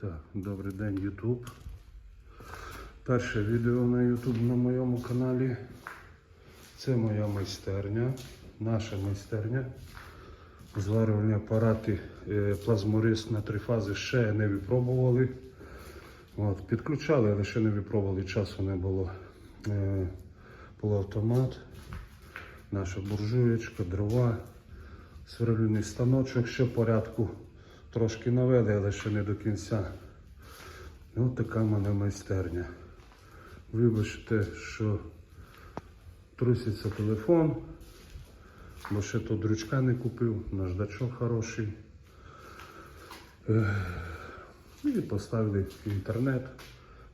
Так, добрий день, Ютуб. Перше відео на Ютуб на моєму каналі. Це моя майстерня, наша майстерня. Зварювальні апарати е, плазморис на три фази ще не випробували. От, підключали, але ще не випробували, часу не було. Е, полуавтомат, наша буржуєчка, дрова, сверлильний станочок, ще порядку. Трошки навели, але ще не до кінця. Ось така в мене майстерня. Вибачте, що труситься телефон, бо ще тут дрючка не купив, наждачок хороший. І поставили інтернет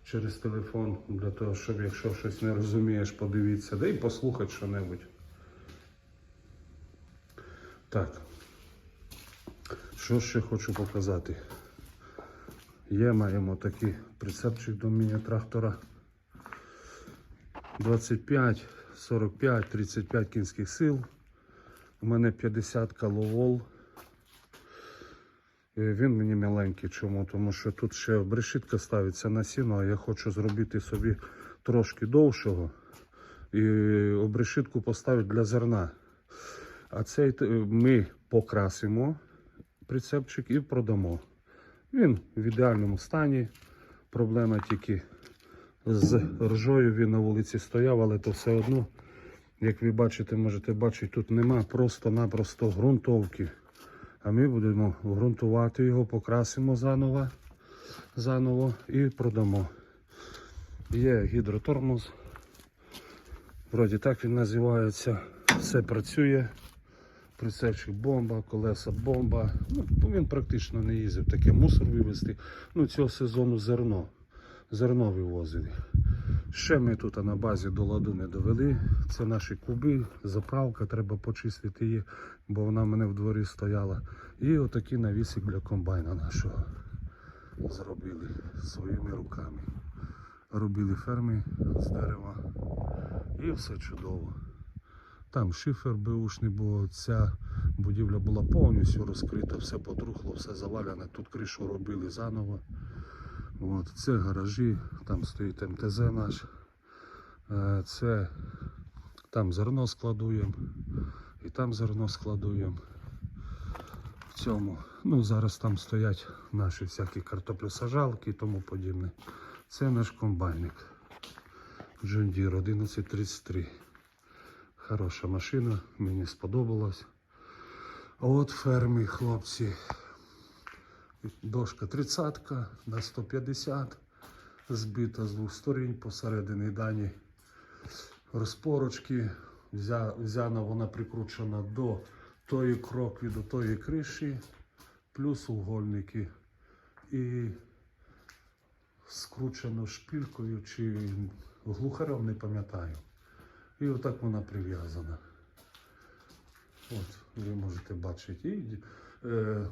через телефон, для того, щоб якщо щось не розумієш, подивитися, да і послухати що-небудь. Так. Що ще хочу показати? Є, маємо такий прицепчик до міні-трактора. 25, 45, 35 кінських сил. У мене 50 кВт. Він мені маленький. Чому? Тому що тут ще брешітка ставиться на сіно, а я хочу зробити собі трошки довшого і обрешітку поставити для зерна. А цей е, ми покрасимо прицепчик і продамо. Він в ідеальному стані. Проблема тільки з ржою. Він на вулиці стояв, але то все одно, як ви бачите, можете бачити, тут нема просто-напросто ґрунтовки. А ми будемо ґрунтувати його, покрасимо заново, заново і продамо. Є гідротормоз. Вроді так він називається. Все працює. Прицепчик бомба, колеса бомба. Ну, він практично не їздив. Таке мусор вивезти. Ну, цього сезону зерно. Зерно вивозили. Ще ми тут на базі до ладу не довели. Це наші куби, заправка, треба почистити її, бо вона в мене в дворі стояла. І отакий навісик для комбайна нашого зробили своїми руками. Робили ферми з дерева. І все чудово. Там шифер беушний, бо ця будівля була повністю розкрита, все потрухло, все завалене. Тут кришу робили заново. От, це гаражі, там стоїть МТЗ наш. Е, Це там зерно складуємо і там зерно складуємо. В цьому. Ну, зараз там стоять наші всякі картоплесажалки і тому подібне. Це наш комбайник. Deere 1133. Хороша машина, мені сподобалась. А от ферми, хлопці. Дошка 30 на 150, збита з двох сторін, посередині дані розпорочки. Взя, взяна вона прикручена до тої крокви, до тої криші, плюс угольники. І скручено шпількою чи глухарем, не пам'ятаю. І отак вона прив'язана. От, ви можете бачити. І е,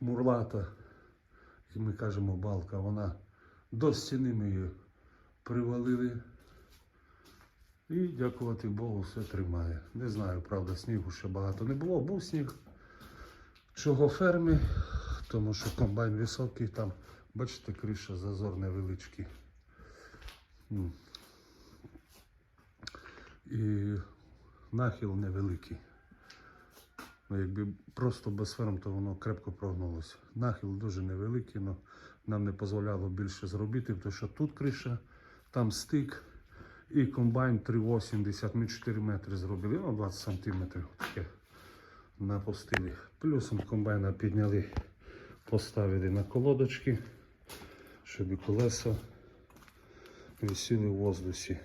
мурлата, як ми кажемо, балка, вона до стіни ми її привалили. І дякувати Богу, все тримає. Не знаю, правда, снігу ще багато не було, був сніг. Чого ферми, тому що комбайн високий, там, бачите, криша зазор невеличкий. І нахил невеликий. Ну, якби просто без ферм, то воно крепко прогнулося. Нахил дуже невеликий, але нам не дозволяло більше зробити, тому що тут криша, там стик і комбайн 3,80, ми 4 метри зробили, ну 20 сантиметрів таке напустили. Плюсом комбайна підняли, поставили на колодочки, щоб колеса висіли в воздусі.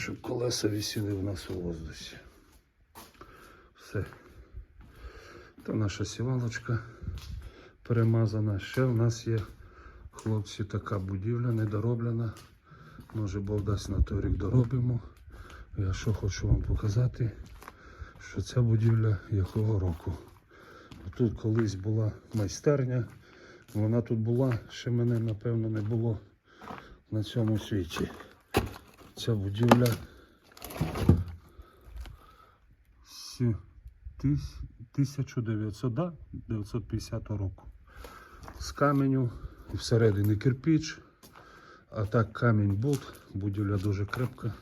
Щоб колеса висіли у нас у воздусі. Все. Та наша сівалочка перемазана. Ще в нас є, хлопці, така будівля недороблена. Може Бог дасть на той рік доробимо. Я що хочу вам показати, що ця будівля якого року. Тут колись була майстерня. Вона тут була, ще мене напевно не було на цьому світі. Ця будівля з 1900, да, 950 року. з каменю, і всередині кирпіч, а так камінь бут, будівля дуже крепка.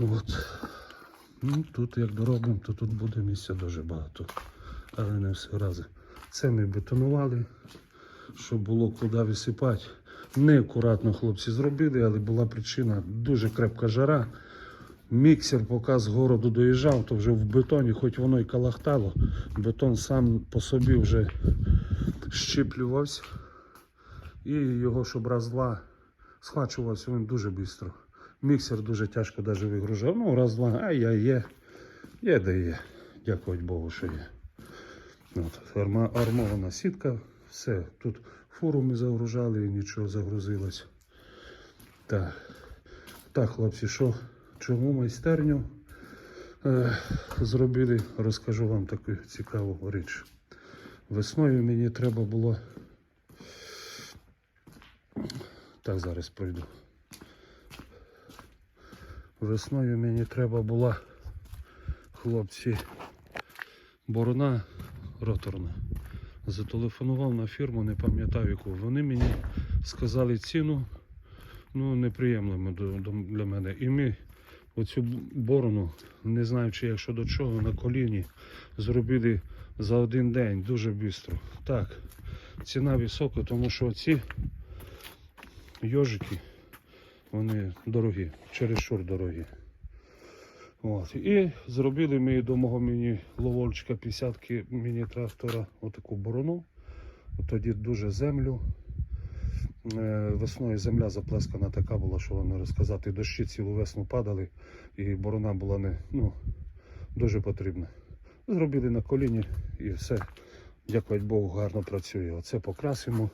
От. Ну, тут як доробимо, то тут буде місця дуже багато. Але не все рази. Це ми бетонували, щоб було куди висипати. Неаккуратно хлопці зробили, але була причина дуже крепка жара. Міксер, поки з городу доїжджав, то вже в бетоні, хоч воно і калахтало, бетон сам по собі вже щіплювався. І його, щоб раз-два схвачувався він дуже швидко. Міксер дуже тяжко навіть вигружав. Ну, раз-два, а я є. Є де є. Дякувати Богу, що є. От, армована сітка, все. Тут фуру ми загружали і нічого загрузилось. Так, так хлопці, що, чому майстерню е, зробили, розкажу вам таку цікаву річ. Весною мені треба було. Так, зараз пройду. Весною мені треба була, хлопці, борона роторна. Зателефонував на фірму, не пам'ятаю яку. Вони мені сказали ціну, ну, неприємними для мене. І ми оцю борону, не знаю чи як що до чого, на коліні зробили за один день дуже швидко. Так, ціна висока, тому що ці йожики, вони дорогі, чересчур дорогі. От. І зробили ми до мого міні ловольчика 50 міні-трактора отаку борону. Тоді дуже землю. Е, Весною земля заплескана така була, що не розказати. Дощі цілу весну падали, і борона була не, ну, дуже потрібна. Зробили на коліні і все. Дякувати Богу, гарно працює. Оце покрасимо.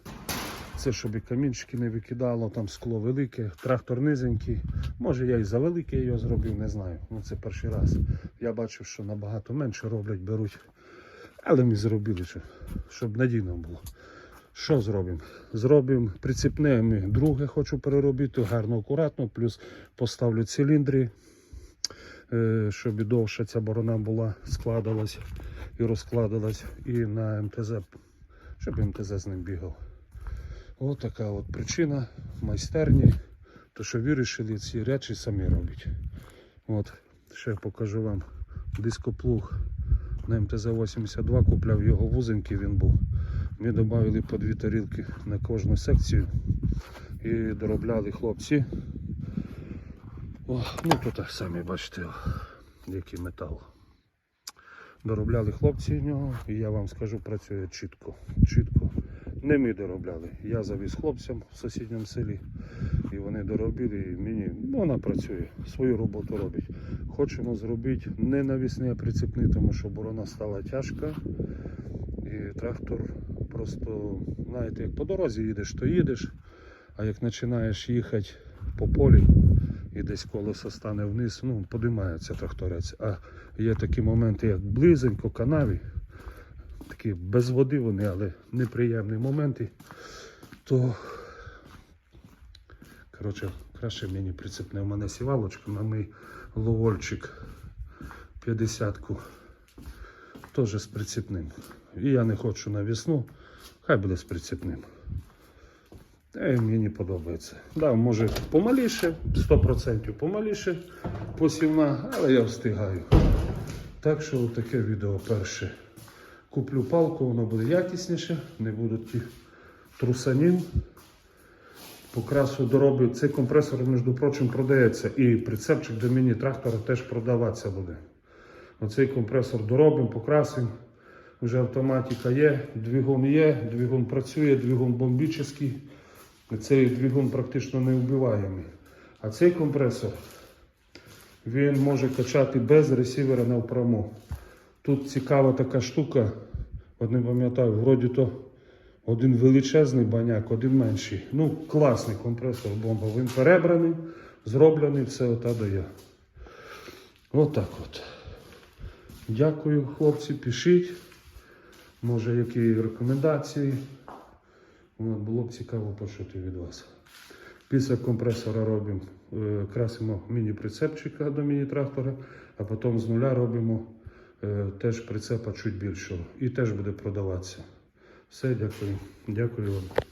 Це щоб і камінчики не викидало, там скло велике, трактор низенький. Може я і за великий його зробив, не знаю. Ну це перший раз. Я бачив, що набагато менше роблять, беруть. Але ми зробили, щоб, надійно було. Що зробимо? Зробимо прицепне ми друге хочу переробити, гарно, акуратно, плюс поставлю циліндри, е, щоб і довше ця борона була, складалась і розкладалась. І на МТЗ, щоб МТЗ з ним бігав. Ось така от причина майстерні, то що вирішили ці речі самі робити. От, ще покажу вам дископлуг на МТЗ-82, купляв його вузенький він був. Ми додали по дві тарілки на кожну секцію і доробляли хлопці. О, ну тут самі бачите, який метал. Доробляли хлопці в нього, і я вам скажу, працює чітко. чітко. Не ми доробляли. Я завіз хлопцям в сусідньому селі. І вони доробили, і мені вона працює, свою роботу робить. Хочемо зробити не навісний, а прицепний, тому що борона стала тяжка. І трактор просто, знаєте, як по дорозі їдеш, то їдеш, а як починаєш їхати по полі і десь колесо стане вниз, ну, подимається тракторець. А є такі моменти, як близенько, канаві, такі без води вони, але неприємні моменти, то коротше, краще мені прицепне. У мене сівалочка на мій ловольчик 50-ку. Теж з прицепним. І я не хочу на весну, хай буде з прицепним. Та й мені подобається. Да, може помаліше, 100% помаліше посівна, але я встигаю. Так що таке відео перше. Куплю палку, воно буде якісніше, не будуть ті трусанін. Покрасу дороблю. Цей компресор, між прочим, продається. І прицепчик до міні-трактора теж продаватися буде. Оцей компресор доробимо, покрасимо. Вже автоматика є, двигун є, двигун працює, двигун бомбічний. Цей двигун практично не вбиваємий. А цей компресор він може качати без ресівера на напряму. Тут цікава така штука, от не пам'ятаю, вроді то один величезний баняк, один менший. Ну, класний компресор бомба. Він перебраний, зроблений, все ота я. Отак от. Дякую, хлопці, пишіть. Може, які рекомендації. Було б цікаво почути від вас. Після компресора робимо, е, красимо міні-прицепчика до міні-трактора, а потім з нуля робимо теж прицепа чуть більшого. І теж буде продаватися. Все, дякую. Дякую вам.